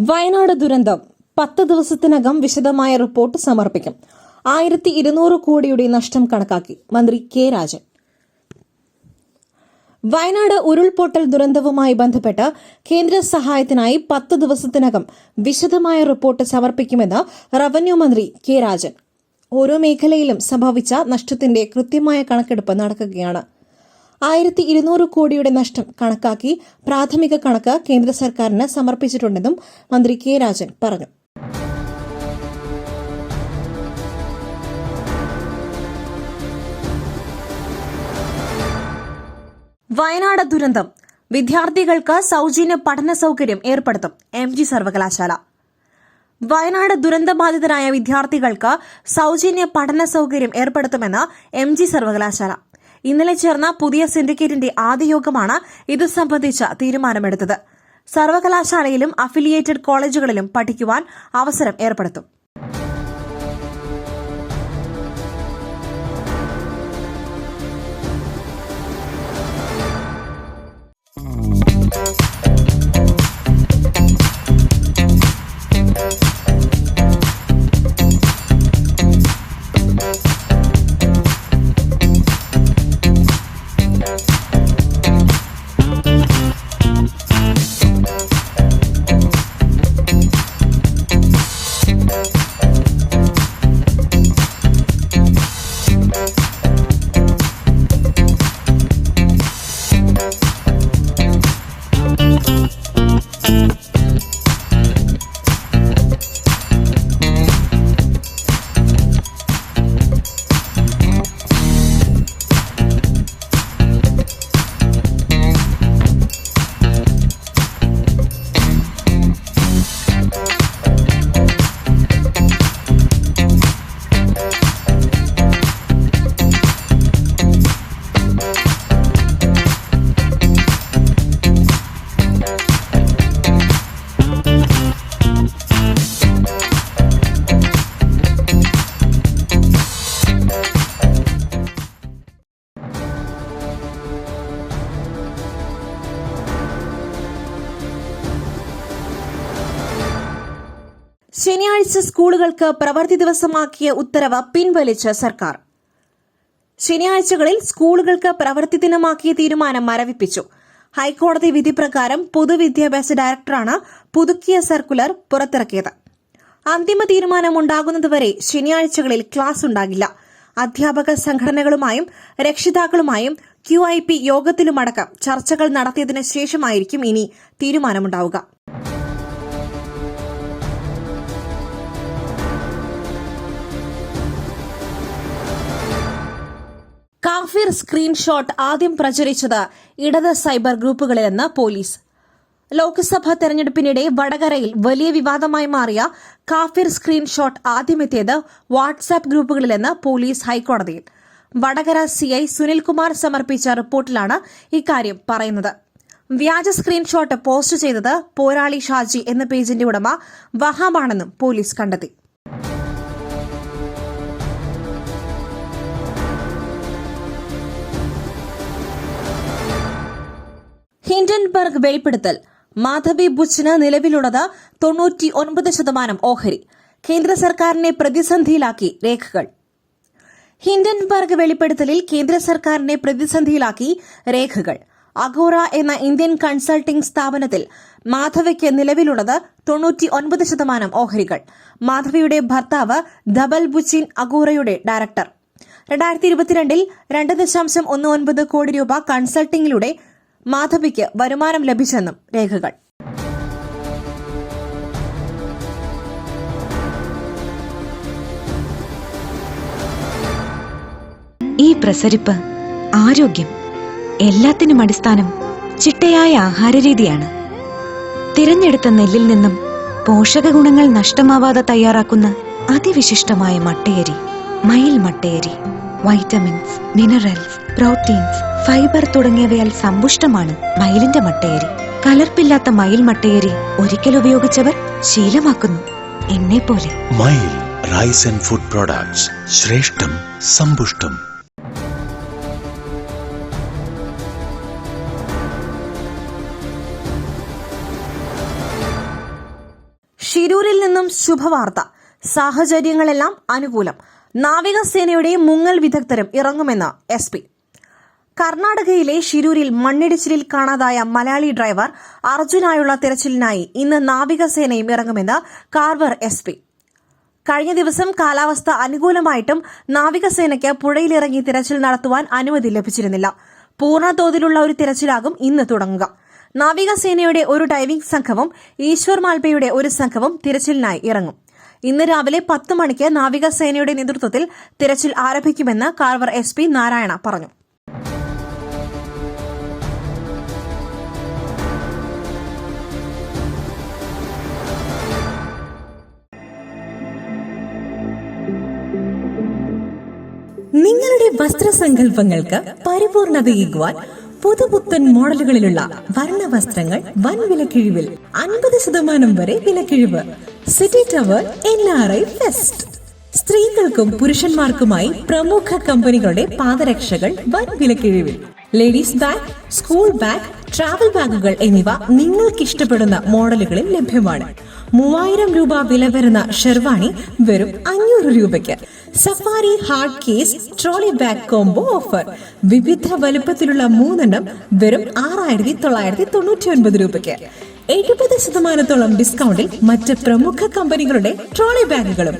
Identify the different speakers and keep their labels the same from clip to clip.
Speaker 1: Wayanad ദുരന്തം. പത്ത് ദിവസത്തിനകം വിശദമായ റിപ്പോർട്ട് സമർപ്പിക്കും. ആയിരത്തി ഇരുന്നൂറ് കോടിയുടെ നഷ്ടം കണക്കാക്കി മന്ത്രി കെ രാജൻ. വയനാട് ഉരുൾപൊട്ടൽ ദുരന്തവുമായി ബന്ധപ്പെട്ട് കേന്ദ്ര സഹായത്തിനായി പത്ത് ദിവസത്തിനകം വിശദമായ റിപ്പോർട്ട് സമർപ്പിക്കുമെന്ന് റവന്യൂ മന്ത്രി കെ രാജൻ. ഓരോ മേഖലയിലും സംഭവിച്ച നഷ്ടത്തിന്റെ കൃത്യമായ കണക്കെടുപ്പ് നടക്കുകയാണ്. ആയിരത്തി ഇരുന്നൂറ് കോടിയുടെ നഷ്ടം കണക്കാക്കി പ്രാഥമിക കണക്ക് കേന്ദ്ര സർക്കാരിന് സമർപ്പിച്ചിട്ടുണ്ടെന്നും മന്ത്രി കെ രാജൻ പറഞ്ഞു. വയനാട് ദുരന്തം. വിദ്യാർത്ഥികൾക്ക് സൗജന്യ പഠന സൗകര്യം ഏർപ്പെടുത്തും എം ജി സർവകലാശാല. വയനാട് ദുരന്തബാധിതരായ വിദ്യാർത്ഥികൾക്ക് സൗജന്യ പഠന സൗകര്യം ഏർപ്പെടുത്തുമെന്ന് എം ജി സർവകലാശാല. ഇന്നലെ ചേർന്ന പുതിയ സിൻഡിക്കേറ്റിന്റെ ആദ്യ യോഗമാണ് ഇത് സംബന്ധിച്ച തീരുമാനമെടുത്തത്. സർവകലാശാലയിലും അഫിലിയേറ്റഡ് കോളേജുകളിലും പഠിക്കുവാൻ അവസരം ഏർപ്പെടുത്തും. Thank you. ശനിയാഴ്ച സ്കൂളുകൾക്ക് പ്രവൃത്തി ദിവസമാക്കിയ ഉത്തരവ് പിൻവലിച്ച് സർക്കാർ. ശനിയാഴ്ചകളിൽ സ്കൂളുകൾക്ക് പ്രവൃത്തി ദിനമാക്കിയ തീരുമാനം മരവിപ്പിച്ചു. ഹൈക്കോടതി വിധി പ്രകാരം പൊതുവിദ്യാഭ്യാസ ഡയറക്ടറാണ് പുതുക്കിയ സർക്കുലർ പുറത്തിറക്കിയത്. അന്തിമ തീരുമാനം ഉണ്ടാകുന്നതുവരെ ശനിയാഴ്ചകളിൽ ക്ലാസ് ഉണ്ടാകില്ല. അധ്യാപക സംഘടനകളുമായും രക്ഷിതാക്കളുമായും ക്യു ഐ പി യോഗത്തിലുമടക്കം ചർച്ചകൾ നടത്തിയതിനു ശേഷമായിരിക്കും ഇനി തീരുമാനമുണ്ടാവുക. കാഫിർ സ്ക്രീൻഷോട്ട് ആദ്യം പ്രചരിച്ചത് ഇടത് സൈബർ ഗ്രൂപ്പുകളിലെന്ന് പോലീസ്. ലോക്സഭാ തെരഞ്ഞെടുപ്പിനിടെ വടകരയിൽ വലിയ വിവാദമായി മാറിയ കാഫിർ സ്ക്രീൻഷോട്ട് ആദ്യമെത്തിയത് വാട്സാപ്പ് ഗ്രൂപ്പുകളിലെന്ന് പോലീസ് ഹൈക്കോടതിയിൽ. വടകര സിഐ സുനിൽകുമാർ സമർപ്പിച്ച റിപ്പോർട്ടിലാണ് ഇക്കാര്യം പറയുന്നത്. വ്യാജ സ്ക്രീൻഷോട്ട് പോസ്റ്റ് ചെയ്തത് പോരാളി ഷാജി എന്ന പേജിന്റെ ഉടമ വഹാബാണെന്നും പോലീസ് കണ്ടെത്തി. ഹിൻഡൻബർഗ് വെളിപ്പെടുത്തൽ. മാധവി ബുച്ചിന് നിലവിലുള്ളത് തൊണ്ണൂറ്റി ഒൻപത് ശതമാനം ഓഹരി. കേന്ദ്ര സർക്കാരിനെ പ്രതിസന്ധിയിലാക്കി രേഖകൾ. ഹിൻഡൻബർഗ് വെളിപ്പെടുത്തലിൽ കേന്ദ്ര സർക്കാരിനെ പ്രതിസന്ധിയിലാക്കി രേഖകൾ. അഗോറ എന്ന ഇന്ത്യൻ കൺസൾട്ടിംഗ് സ്ഥാപനത്തിൽ മാധവയ്ക്ക് നിലവിലുള്ളത് തൊണ്ണൂറ്റി ഒൻപത് ശതമാനം ഓഹരികൾ. മാധവിയുടെ ഭർത്താവ് ധബൽ ബുച്ചിൻ അഗോറയുടെ ഡയറക്ടർ. രണ്ടായിരത്തി ഇരുപത്തിരണ്ടിൽ രണ്ട് ദശാംശം ഒന്ന് ഒൻപത് കോടി രൂപ കൺസൾട്ടിംഗിലൂടെ മാധവിക്ക് വരുമാനം ലഭിച്ചെന്നും രേഖകൾ.
Speaker 2: ഈ പ്രസരിപ്പ് ആരോഗ്യം എല്ലാത്തിനും അടിസ്ഥാനം ചിട്ടയായ ആഹാരരീതിയാണ്. തിരഞ്ഞെടുത്ത നെല്ലിൽ നിന്നും പോഷക ഗുണങ്ങൾ നഷ്ടമാവാതെ തയ്യാറാക്കുന്ന അതിവിശിഷ്ടമായ മട്ടയരി മയിൽ മട്ടയരി വൈറ്റമിൻസ് മിനറൽസ് പ്രോട്ടീൻസ് ഫൈബർ തുടങ്ങിയവയാൽ സമ്പുഷ്ടമാണ് മയിലിന്റെ മട്ടയരി. കലർപ്പില്ലാത്ത മയിൽ മട്ടയരി ഒരിക്കൽ ഉപയോഗിച്ചവർ ശീലമാക്കുന്നു. എന്നെ പോലെ.
Speaker 3: മയിൽ റൈസ് ആൻഡ് ഫുഡ് പ്രോഡക്ട്സ്. ശ്രേഷ്ഠം സമ്പുഷ്ടം.
Speaker 1: ഷിരൂരിൽ നിന്നും ശുഭവാർത്ത. സാഹചര്യങ്ങളെല്ലാം അനുകൂലം. നാവികസേനയുടെ മുങ്ങൽ വിദഗ്ധരും ഇറങ്ങുമെന്ന് എസ് പി. കർണാടകയിലെ ഷിരൂരിൽ മണ്ണിടിച്ചിലിൽ കാണാതായ മലയാളി ഡ്രൈവർ അർജുനായുള്ള തിരച്ചിലിനായി ഇന്ന് നാവികസേനയും ഇറങ്ങുമെന്ന് കാർവർ എസ് പി. കഴിഞ്ഞ ദിവസം കാലാവസ്ഥ അനുകൂലമായിട്ടും നാവികസേനയ്ക്ക് പുഴയിലിറങ്ങി തിരച്ചിൽ നടത്തുവാൻ അനുമതി ലഭിച്ചിരുന്നില്ല. പൂർണതോതിലുള്ള ഒരു തിരച്ചിലാകും ഇന്ന് തുടങ്ങുക. നാവികസേനയുടെ ഒരു ഡൈവിംഗ് സംഘവും ഈശ്വർ മാൽപയുടെ ഒരു സംഘവും തിരച്ചിലിനായി ഇറങ്ങും. ഇന്ന് രാവിലെ പത്ത് മണിക്ക് നാവികസേനയുടെ നേതൃത്വത്തിൽ തിരച്ചിൽ ആരംഭിക്കുമെന്ന് കാർവർ എസ് നാരായണ പറഞ്ഞു.
Speaker 4: വസ്ത്രസങ്കല്പങ്ങൾക്ക് പരിപൂർണതയേകുവാൻ പുതുപുത്തൻ മോഡലുകളിലുള്ള വർണ വസ്ത്രങ്ങൾ വൻ വിലക്കിഴിവിൽ അൻപത് ശതമാനം വരെ വിലക്കിഴിവ്. City tower N R I fest സ്ത്രീകൾക്കും പുരുഷന്മാർക്കുമായി പ്രമുഖ കമ്പനികളുടെ പാദരക്ഷകൾ വൻ വിലക്കിഴിവിൽ. Ladies bag school bag travel ബാഗുകൾ എന്നിവ നിങ്ങൾക്ക് ഇഷ്ടപ്പെടുന്ന മോഡലുകളിൽ ലഭ്യമാണ്. മൂവായിരം രൂപ വില വരുന്ന ഷെർവാണി വെറും അഞ്ഞൂറ് രൂപയ്ക്ക്. Safari hard case trolley bag combo offer. വിവിധ വലുപ്പത്തിലുള്ള മൂന്നെണ്ണം വെറും ആറായിരത്തി തൊള്ളായിരത്തി തൊണ്ണൂറ്റി ഒൻപത് രൂപയ്ക്ക്. എഴുപത് ശതമാനത്തോളം ഡിസ്കൗണ്ടിൽ മറ്റ് പ്രമുഖ കമ്പനികളുടെ ട്രോളി ബാഗുകളും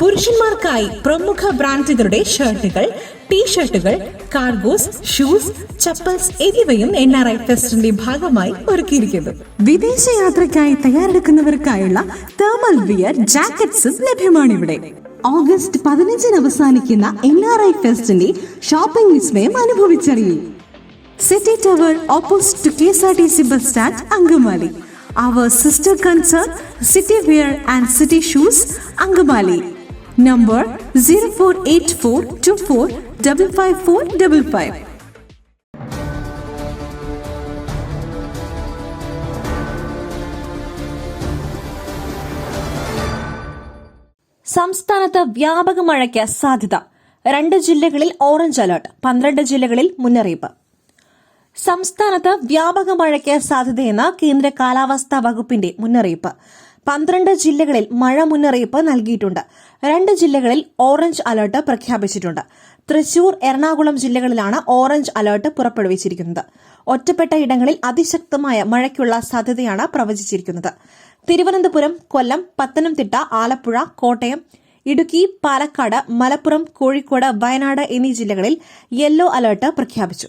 Speaker 4: പുരുഷന്മാർക്കായി പ്രമുഖ ബ്രാൻഡുകളുടെ ഷർട്ടുകൾ ടീ ഷർട്ടുകൾ കാർഗോസ് ഷൂസ് ചപ്പൽസ് എന്നിവയും എൻ ആർ ഐ ഫെസ്റ്റിന്റെ ഭാഗമായി ഒരുക്കിയിരിക്കുന്നു. വിദേശ യാത്രയ്ക്കായി തയ്യാറെടുക്കുന്നവർക്കായുള്ള തേർമൽ വിയർ ജാക്കറ്റ്സും ലഭ്യമാണ് ഇവിടെ ഓഗസ്റ്റ് പതിനഞ്ചിന് അവസാനിക്കുന്ന എൻ ആർ ഐ ഫെസ്റ്റിന്റെ ഷോപ്പിംഗ് വിസ്മയം അനുഭവിച്ചറിയും. City tower opposite to K S R T C bus stand Angamaly. Our sister concern city wear and city shoes Angamaly. Number zero four eight four two four double five four double five.
Speaker 1: സംസ്ഥാനത്ത് വ്യാപക മഴയ്ക്ക് സാധ്യത. രണ്ട് ജില്ലകളിൽ orange alert പന്ത്രണ്ട് ജില്ലകളിൽ മുന്നറിയിപ്പ്. സംസ്ഥാനത്ത് വ്യാപക മഴയ്ക്ക് സാധ്യതയെന്ന് കേന്ദ്ര കാലാവസ്ഥാ വകുപ്പിന്റെ മുന്നറിയിപ്പ്. പന്ത്രണ്ട് ജില്ലകളിൽ മഴ മുന്നറിയിപ്പ് നൽകിയിട്ടുണ്ട്. രണ്ട് ജില്ലകളിൽ ഓറഞ്ച് അലർട്ട് പ്രഖ്യാപിച്ചിട്ടുണ്ട്. തൃശൂർ എറണാകുളം ജില്ലകളിലാണ് ഓറഞ്ച് അലർട്ട് പുറപ്പെടുവിച്ചിരിക്കുന്നത്. ഒറ്റപ്പെട്ട ഇടങ്ങളിൽ അതിശക്തമായ മഴയ്ക്കുള്ള സാധ്യതയാണ് പ്രവചിച്ചിരിക്കുന്നത്. തിരുവനന്തപുരം കൊല്ലം പത്തനംതിട്ട ആലപ്പുഴ കോട്ടയം ഇടുക്കി പാലക്കാട് മലപ്പുറം കോഴിക്കോട് വയനാട് എന്നീ ജില്ലകളിൽ യെല്ലോ അലർട്ട് പ്രഖ്യാപിച്ചു.